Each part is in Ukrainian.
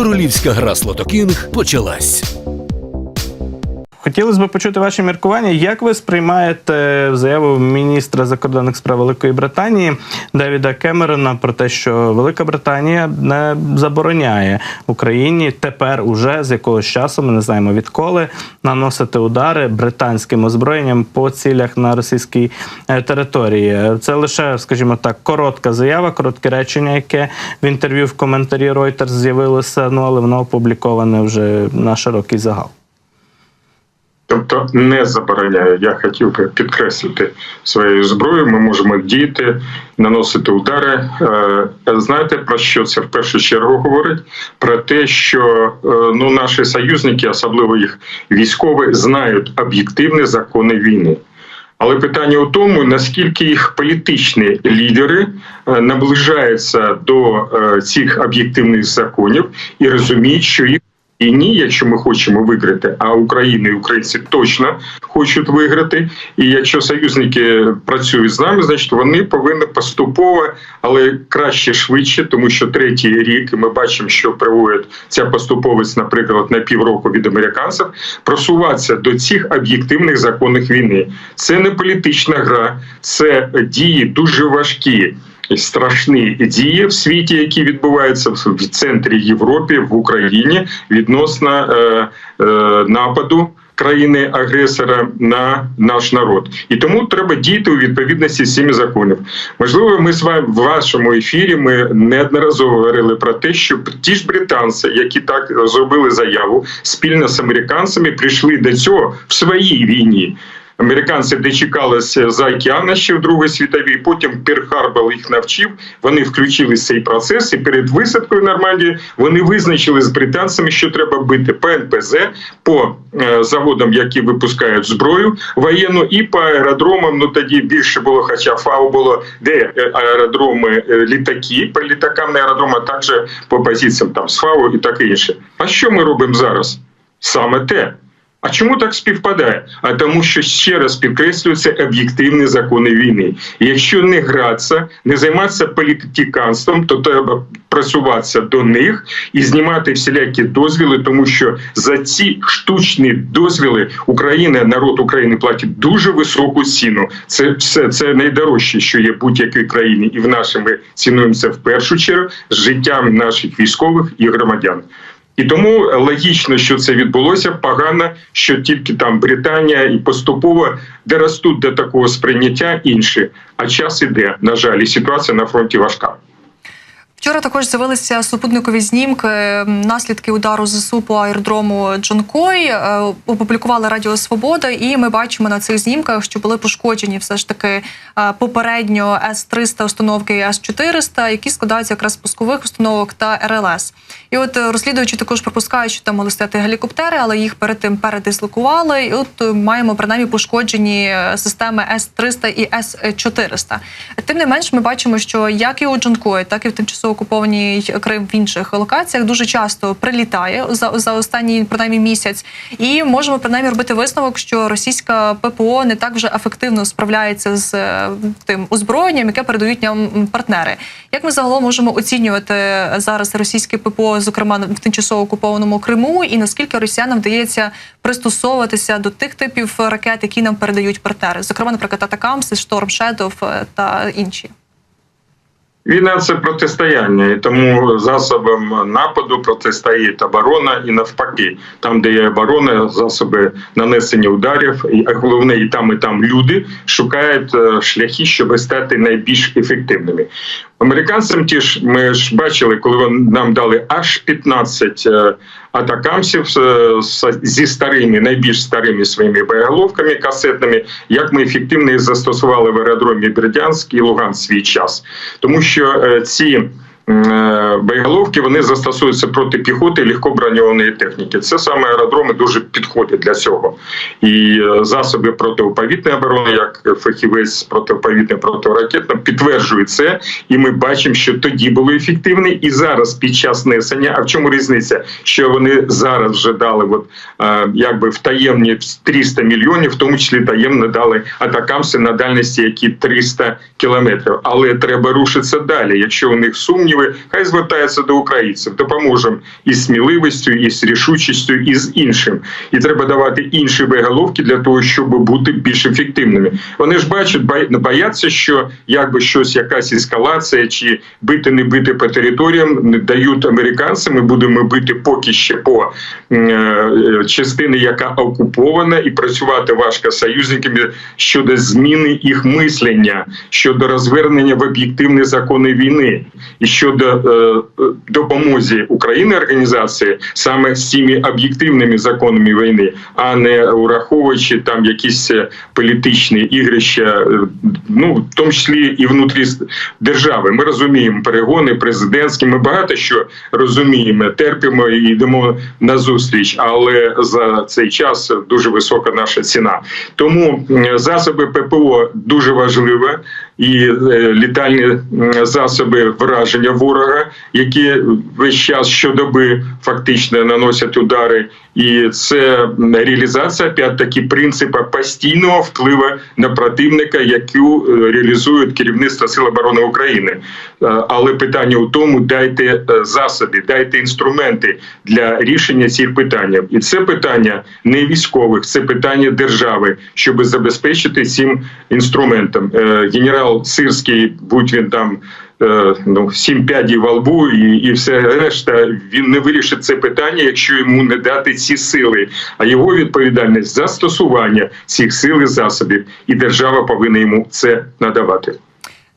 Королівська гра Слотокінг почалась. Хотілося б почути ваші міркування. Як ви сприймаєте заяву міністра закордонних справ Великої Британії Девіда Кемерона про те, що Велика Британія не забороняє Україні тепер уже з якогось часу, ми не знаємо відколи, наносити удари британським озброєнням по цілях на російській е, території? Це лише, скажімо так, коротка заява, коротке речення, яке в інтерв'ю в коментарі Reuters з'явилося, ну але воно опубліковане вже на широкий загал. Тобто не забороняє. Я хотів би підкреслити своєю зброєю. Ми можемо діяти, наносити удари. Е, Знаєте про що це в першу чергу говорить? Про те, що е, ну наші союзники, особливо їх військові, знають об'єктивні закони війни. Але питання у тому, наскільки їх політичні лідери е, наближаються до цих об'єктивних законів і розуміють, що їх і ні, якщо ми хочемо виграти, а Україна і українці точно хочуть виграти. І якщо союзники працюють з нами, значить вони повинні поступово, але краще швидше, тому що третій рік і ми бачимо, що приводить ця поступовість, наприклад, на півроку від американців, просуватися до цих об'єктивних законів війни. Це не політична гра, це дії дуже важкі страшні дії в світі, які відбуваються в центрі Європі в Україні відносно е, е, нападу. Країни агресора на наш народ, і тому треба діяти у відповідності з цими законів. Можливо, ми з вами в вашому ефірі ми неодноразово говорили про те, що ті ж британці, які так зробили заяву спільно з американцями, прийшли до цього в своїй війні. Американці дочекалися за океана ще в Другій світовій. Потім Пір-Харбор їх навчив. Вони включили цей процес, і перед висадкою в Нормандії вони визначили з британцями, що треба бити по НПЗ, по е, заводам, які випускають зброю воєнну, і по аеродромам. Ну тоді більше було, хоча ФАО було де е, аеродроми е, літаки, по літакам на аеродроми, а також по позиціям там з ФАО і таке інше. А що ми робимо зараз? Саме те. А чому так співпадає? А тому, що ще раз підкреслюються об'єктивні закони війни. Якщо не гратися, не займатися політиканством, то треба просуватися до них і знімати всілякі дозвіли, тому що за ці штучні дозвіли Україна, народ України платить дуже високу ціну. Це все це найдорожче, що є будь-якій країні, і в нашій ми цінуємо в першу чергу з життям наших військових і громадян. І тому логічно, що це відбулося. Погано, що тільки там Британія і поступово де ростуть до такого сприйняття інші. А час іде. На жаль, і ситуація на фронті важка. Вчора також з'явилися супутникові знімки наслідки удару ЗСУ по аеродрому Джонкой. Е, Опублікували Радіо Свобода, і ми бачимо на цих знімках, що були пошкоджені все ж таки е, попередньо С-300 установки і С-400, які складаються якраз з пускових установок та РЛС. І от е, розслідуючи також припускають, що там могли стояти гелікоптери, але їх перед тим передислокували. І от маємо принаймні пошкоджені системи С-300 і С-400. Тим не менш, ми бачимо, що як і у Джонкої, так і в тимчасово окупованій Крим в інших локаціях дуже часто прилітає за, за останній принаймні місяць, і можемо принаймні робити висновок, що російська ППО не так вже ефективно справляється з е, тим озброєнням, яке передають нам партнери. Як ми загалом можемо оцінювати зараз російське ППО, зокрема в тимчасово окупованому Криму, і наскільки росіянам вдається пристосовуватися до тих типів ракет, які нам передають партнери, зокрема, наприклад, Атакамс, Шторм Шедов та інші. Війна це протистояння, і тому засобом нападу протистоїть оборона і навпаки, там, де є оборона, засоби нанесення ударів, і головне, і там, і там люди шукають е, шляхи, щоб стати найбільш ефективними. Американцям ті ж ми ж бачили, коли вони нам дали аж 15 е, атакамсів е, зі старими, найбільш старими своїми боєголовками касетними, як ми ефективно їх застосували в аеродромі Бердянськ і Луганськ свій час, тому що е, ці. Е, Боєголовки вони застосуються проти піхоти і легкоброньованої техніки. Це саме аеродроми дуже підходять для цього. І е, засоби протиповітряної оборони, як фахівець протиповітряної протиракетної, підтверджують це. І ми бачимо, що тоді були ефективні, і зараз під час несення. А в чому різниця? Що вони зараз вже дали, от е, якби в таємні 300 мільйонів, в тому числі таємно дали атакамси на дальності, які 300 кілометрів. Але треба рушитися далі. Якщо у них сумніви, альтернативи, хай звертаються до українців. Допоможемо і сміливістю, і з рішучістю, і з іншим. І треба давати інші виголовки для того, щоб бути більш ефективними. Вони ж бачать, бояться, що якби щось, якась ескалація, чи бити не бити по територіям, не дають американцям. Ми будемо бити поки ще по е, частини, яка окупована, і працювати важко з союзниками щодо зміни їх мислення, щодо розвернення в об'єктивні закони війни і щодо е, е, допомозі України організації саме з цими об'єктивними законами війни, а не ураховуючи там якісь е, політичні ігрища, ну в тому числі і внутрі держави. Ми розуміємо перегони президентські. Ми багато що розуміємо, терпимо і йдемо на зустріч, але за цей час дуже висока наша ціна. Тому засоби ППО дуже важливі. І е, літальні засоби враження ворога, які весь час щодоби фактично наносять удари, і це реалізація опять таки принципа постійного впливу на противника, яку е, реалізують керівництво Сил оборони України. Е, Але питання у тому: дайте е, засоби, дайте інструменти для рішення цих питань. І це питання не військових, це питання держави, щоб забезпечити цим інструментом. Генерал Сирський, будь він там. Е, Ну, сім п'ядів во лбу і, і все решта. Він не вирішить це питання, якщо йому не дати ці сили. А його відповідальність застосування цих сил і засобів, і держава повинна йому це надавати.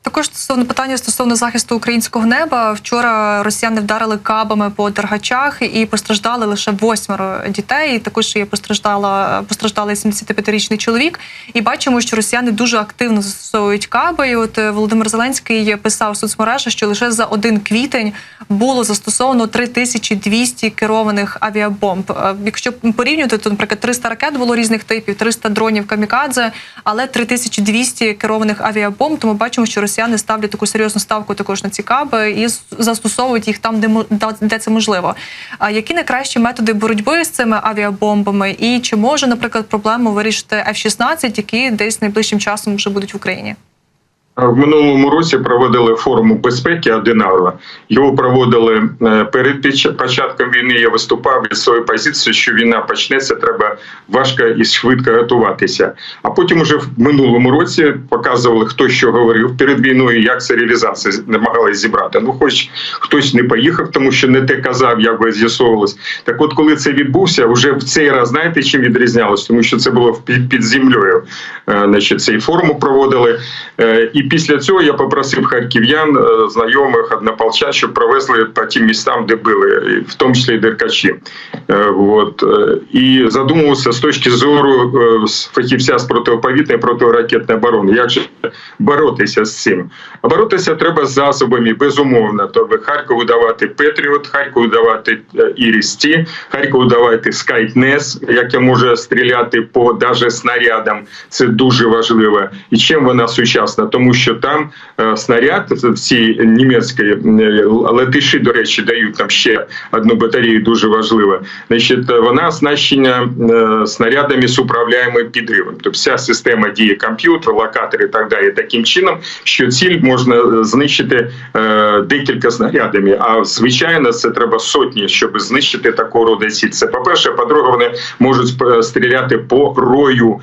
Також стосовно питання стосовно захисту українського неба. Вчора росіяни вдарили кабами по дергачах і постраждали лише восьмеро дітей. Також є постраждала постраждалий 75-річний чоловік. І бачимо, що росіяни дуже активно застосовують каби. І от е, Володимир Зеленський писав в соцмережах, що лише за один квітень було застосовано 3200 керованих авіабомб. Е, Якщо порівнювати, то, наприклад, 300 ракет було різних типів, 300 дронів камікадзе, але 3200 керованих авіабомб. Тому бачимо, що росіяни ставлять таку серйозну ставку також на ці каби і застосовують їх там, де де це можливо. А які найкращі методи боротьби з цими авіабомбами? І чи може, наприклад, проблему вирішити F-16, які десь найближчим часом вже будуть в Україні? В минулому році проводили форум безпеки Аденаура. Його проводили е, перед початком війни. Я виступав від своєї позиції, що війна почнеться, треба важко і швидко готуватися. А потім уже в минулому році показували, хто що говорив перед війною, як це реалізація намагалась зібрати. Ну, хоч хтось не поїхав, тому що не те казав, як би з'ясовувалось. Так, от, коли це відбувся, вже в цей раз знаєте, чим відрізнялось? Тому що це було під землею. Е, Значить, цей форум проводили. Е, І після цього я попросив харків'ян, е, знайомих, однополчан, щоб провезли по тим містам, де били, в тому числі і Деркачі. Е, От. е, І задумувався з точки зору фахівця з протиповітряної протиракетної оборони. Як же боротися з цим? А боротися треба з засобами, безумовно. Тобто Харкову давати Петріот, Харкову давати Ірісті, Харкову давати Скайтнес, яке може стріляти по даже снарядам. Це дуже важливо. І чим вона сучасна? Тому що там е, снаряд в цій німецькій е, летиші, до речі, дають там ще одну батарею, дуже важливо. Значить, вона оснащена е, снарядами з управляємим підривом. Тобто вся система діє комп'ютер, локатор і так далі, таким чином, що ціль можна знищити декілька снарядами. А звичайно, це треба сотні, щоб знищити такого роду ціль. Це по-перше, по-друге, вони можуть стріляти по рою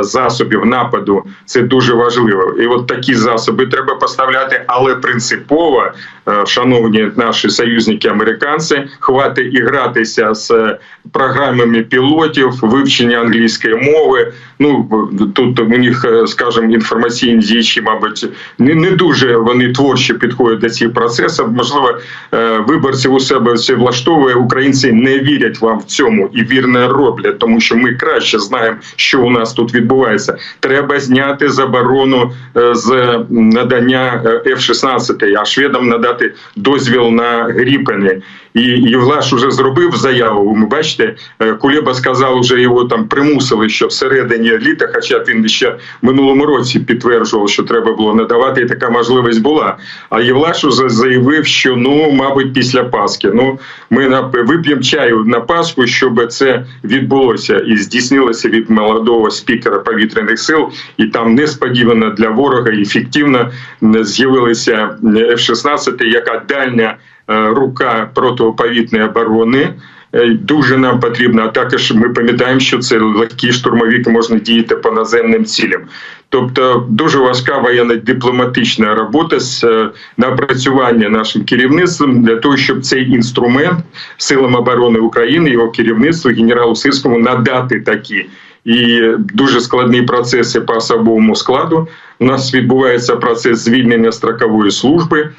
засобів нападу. Це дуже важливо. І от такі засоби треба поставляти, але принципово, е, шановні наші союзники американці, хватить і гратися з програмами пілотів, вивчення англійської мови. Ну тут у них, е, скажімо, інформаційні діячі, мабуть, не, не дуже вони творчо підходять до цих процесів. Можливо, е, виборців у себе це влаштовує. Українці не вірять вам в цьому і вірно роблять, тому що ми краще знаємо, що у нас тут відбувається. Треба зняти заборону е, з надання е, F-16, а шведам надати дозвіл на Гріпени. І Євлаш вже зробив заяву. Ви бачите, Кулеба сказав, вже його там примусили, що всередині літа, хоча він ще минулому році підтверджував, що треба було надавати, і така можливість була. А Євлаш уже заявив, що ну, мабуть, після Пасхи. Ну, ми вип'ємо чаю на Пасху, щоб це відбулося і здійснилося від молодого спікера повітряних сил, і там несподівано для ворога і ефективно з'явилися F-16, яка дальня е, рука протиповітряної оборони. Е, Дуже нам потрібно, а також ми пам'ятаємо, що це легкі штурмовики можна діяти по наземним цілям. Тобто дуже важка воєнно-дипломатична робота з е, напрацювання нашим керівництвом для того, щоб цей інструмент силам оборони України, його керівництву, генералу Сирському надати такі. І дуже складні процеси по особовому складу. У нас відбувається процес звільнення строкової служби.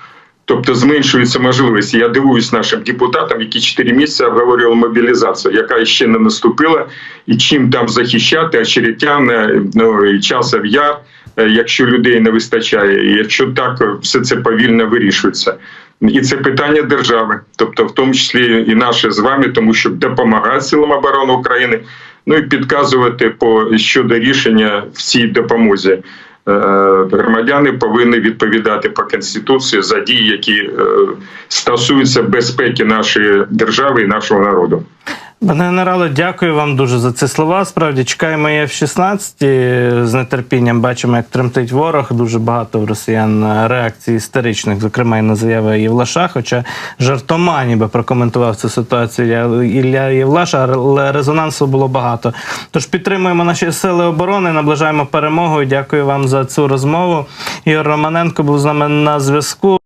Тобто зменшується можливість. Я дивуюсь нашим депутатам, які 4 місяці обговорювали мобілізацію, яка ще не наступила, і чим там захищати очеретяне, ну і часов яр, е, якщо людей не вистачає, і якщо так все це повільно вирішується. І це питання держави, тобто в тому числі і наше з вами, тому що допомагати силам оборони України, ну і підказувати по щодо рішення в цій допомозі. Е, Громадяни повинні відповідати по конституції за дії, які е, стосуються безпеки нашої держави і нашого народу. Пане генерале, дякую вам дуже за ці слова. Справді чекаємо і F-16 з нетерпінням. Бачимо, як тремтить ворог. Дуже багато в росіян реакцій істеричних, зокрема і на заяви Євлаша. Хоча жартома ніби прокоментував цю ситуацію Ілля Євлаша, але резонансу було багато. Тож підтримуємо наші сили оборони, наближаємо перемогу. І Дякую вам за цю розмову. Ігор Романенко був з нами на зв'язку.